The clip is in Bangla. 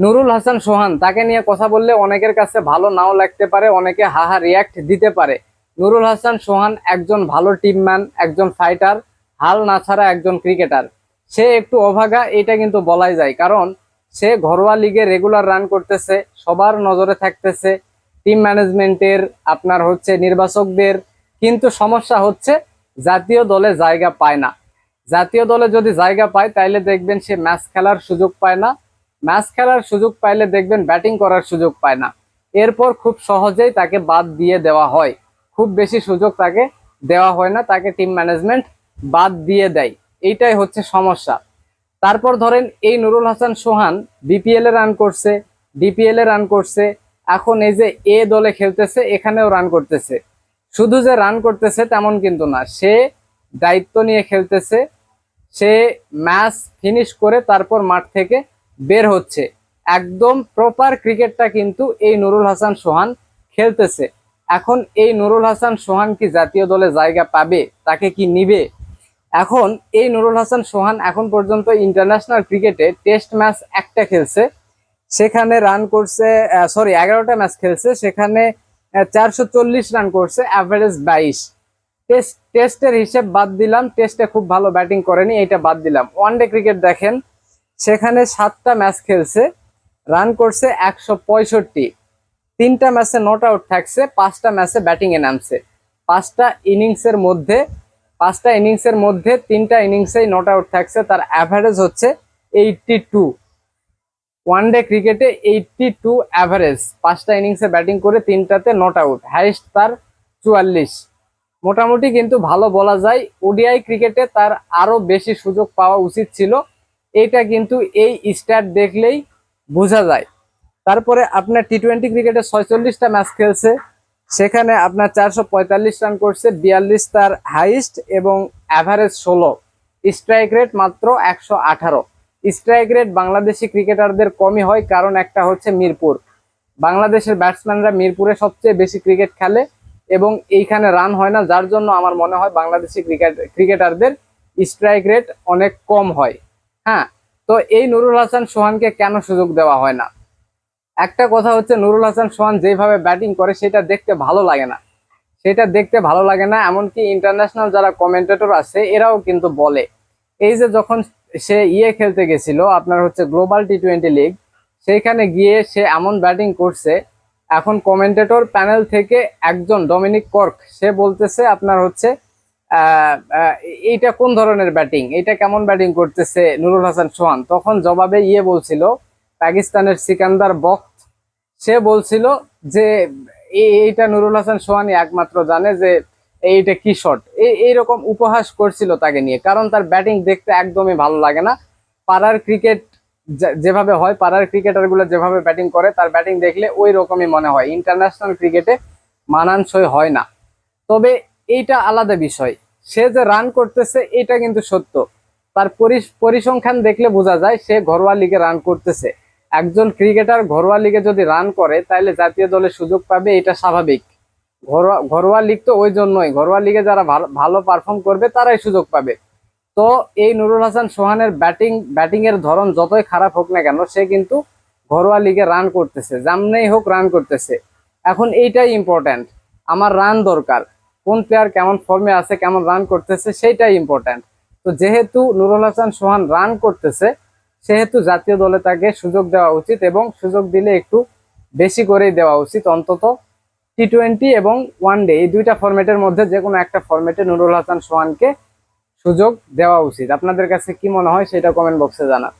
নুরুল হাসান সোহান, তাকে নিয়ে কথা বললে অনেকের কাছে ভালো নাও লাগতে পারে, অনেকে হাহা রিয়াক্ট দিতে পারে। নুরুল হাসান সোহান একজন ভালো টিমম্যান একজন ফাইটার হাল না ছাড়া একজন ক্রিকেটার সে একটু অভাগা, এটা কিন্তু বলাই যায়। কারণ সে ঘরোয়া লিগে রেগুলার রান করতেছে, সবার নজরে থাকতেছে টিম ম্যানেজমেন্টের আপনার হচ্ছে নির্বাচকদের। কিন্তু সমস্যা হচ্ছে, জাতীয় দলে জায়গা পায় না। জাতীয় দলে যদি জায়গা পায়, তাইলে দেখবেন সে ম্যাচ খেলার সুযোগ পায় না। ম্যাচ খেলার সুযোগ পাইলে দেখবেন ব্যাটিং করার সুযোগ পায় না। এরপর খুব সহজেই তাকে বাদ দিয়ে দেওয়া হয়। খুব বেশি সুযোগ তাকে দেওয়া হয় না, তাকে টিম ম্যানেজমেন্ট বাদ দিয়ে দেয়। এইটাই হচ্ছে সমস্যা। তারপর ধরেন এই নুরুল হাসান সোহান বিপিএল এ রান করছে ডিপিএল এ রান করছে। এখন এই যে এ দলে খেলতেছে, এখানেও রান করতেছে। শুধু যে রান করতেছে তেমন কিন্তু না, সে দায়িত্ব নিয়ে খেলতেছে। সে ম্যাচ ফিনিশ করে তারপর মাঠ থেকে বের হচ্ছে। একদম প্রপার ক্রিকেটটা কিন্তু এই নুরুল হাসান সোহান খেলতেছে। এখন এই নুরুল হাসান সোহান কি জাতীয় দলে জায়গা পাবে, তাকে কি নিবে? এখন এই নুরুল হাসান সোহান এখন পর্যন্ত ইন্টারন্যাশনাল ক্রিকেটে টেস্ট ম্যাচ একটা খেলছে। সেখানে রান করছে সরি এগারোটা ম্যাচ খেলছে। সেখানে চারশো চল্লিশ রান করছে অ্যাভারেজ বাইশ। টেস্ট টেস্টের হিসেব বাদ দিলাম। টেস্টে খুব ভালো ব্যাটিং করেনি এটা বাদ দিলাম। ওয়ানডে ক্রিকেট দেখেন সেখানে সাতটা ম্যাচ খেলছে রান করছে একশো পঁয়ষট্টি। তিনটা ম্যাচে নট আউট থাকছে, পাঁচটা ম্যাচে ব্যাটিংয়ে নামছে। পাঁচটা ইনিংসের মধ্যে, পাঁচটা ইনিংসের মধ্যে তিনটা ইনিংসেই নট আউট থাকছে, তার অ্যাভারেজ হচ্ছে এইটটি টু ওয়ানডে ক্রিকেটে এইটটি টু অ্যাভারেজ পাঁচটা ইনিংসে ব্যাটিং করে তিনটাতে নট আউট হাইস্ট তার চুয়াল্লিশ। মোটামুটি কিন্তু ভালো বলা যায়, ওডিআই ক্রিকেটে তার আরও বেশি সুযোগ পাওয়া উচিত ছিল। এইটা কিন্তু এই স্টার দেখলেই বোঝা যায়। তারপরে আপনার টি টোয়েন্টি ক্রিকেটে ছয়চল্লিশটা ম্যাচ খেলছে। সেখানে আপনার চারশো পঁয়তাল্লিশ রান করছে, বিয়াল্লিশ তার হাইস্ট এবং অ্যাভারেজ ষোলো। স্ট্রাইক রেট মাত্র একশো আঠারো। স্ট্রাইক রেট বাংলাদেশি ক্রিকেটারদের কমই হয়, কারণ একটা হচ্ছে মিরপুর। বাংলাদেশের ব্যাটসম্যানরা মিরপুরে সবচেয়ে বেশি ক্রিকেট খেলে এবং এইখানে রান হয় না, যার জন্য আমার মনে হয় বাংলাদেশি ক্রিকেট ক্রিকেটারদের স্ট্রাইক রেট অনেক কম হয়। হ্যাঁ তো এই নুরুল হাসান সোহানকে কেন সুযোগ দেওয়া হয় না? একটা কথা হচ্ছে, নুরুল হাসান সোহান যেভাবে ব্যাটিং করে, সেটা দেখতে ভালো লাগে না। সেটা দেখতে ভালো লাগে না, এমনকি ইন্টারন্যাশনাল যারা কমেন্টেটর আছে, এরাও কিন্তু বলে। এই যে যখন সে ইয়ে খেলতে গেছিল, আপনার হচ্ছে গ্লোবাল টি টোয়েন্টি লিগ, সেইখানে গিয়ে সে এমন ব্যাটিং করছে, এখন কমেন্টেটর প্যানেল থেকে একজন ডমিনিক কর্ক, সে বলতেছে আপনার হচ্ছে এইটা কোন ধরনের ব্যাটিং? এটা কেমন ব্যাটিং করতেছে নুরুল হাসান সোহান? তখন জবাবে ইয়ে বলছিল, পাকিস্তানের সিকান্দার বক্ত, সে বলছিল যে এই- এইটা নুরুল হাসান সোহানি একমাত্র জানে যে, এইটা কি শট। এইরকম উপহাস করছিল তাকে নিয়ে, কারণ তার ব্যাটিং দেখতে একদমই ভালো লাগে না। পাড়ার ক্রিকেট যেভাবে হয়, পাড়ার ক্রিকেটারগুলো যেভাবে ব্যাটিং করে, তার ব্যাটিং দেখলে ওই রকমই মনে হয়। ইন্টারন্যাশনাল ক্রিকেটে মানানসই হয় না। তবে এইটা আলাদা বিষয়। সে যে রান করতেছে, এটা কিন্তু সত্য। তার পরিসংখ্যান দেখলে বোঝা যায়, সে ঘরোয়া লিগে রান করতেছে। একজন ক্রিকেটার ঘরোয়া লিগে যদি রান করে তাহলে জাতীয় দলে সুযোগ পাবে, এটা স্বাভাবিক। ঘরোয়া ঘরোয়া লিগ তো ওই জন্যই। ঘরোয়া লিগে যারা ভালো পারফর্ম করবে, তারাই সুযোগ পাবে। তো এই নুরুল হাসান সোহানের ব্যাটিং ব্যাটিং এর ধরন যতই খারাপ হোক না কেন, সে কিন্তু ঘরোয়া লিগে রান করতেছে। জামনেই হোক রান করতেছে। এখন এইটাই ইম্পর্ট্যান্ট আমার রান দরকার। কোন প্লেয়ার কেমন ফর্মে আছে, কেমন রান করতেছে, সেইটাই ইম্পর্ট্যান্ট তো যেহেতু নুরুল হাসান সোহান রান করতেছে, সেহেতু জাতীয় দলে তাকে সুযোগ দেওয়া উচিত এবং সুযোগ দিলে একটু বেশি করেই দেওয়া উচিত অন্তত টি টোয়েন্টি এবং ওয়ান ডে এই দুইটা ফরম্যাটের মধ্যে যে কোনো একটা ফরম্যাটে নুরুল হাসান সোহানকে সুযোগ দেওয়া উচিত। আপনাদের কাছে কি মনে হয় সেটা কমেন্ট বক্সে জানান।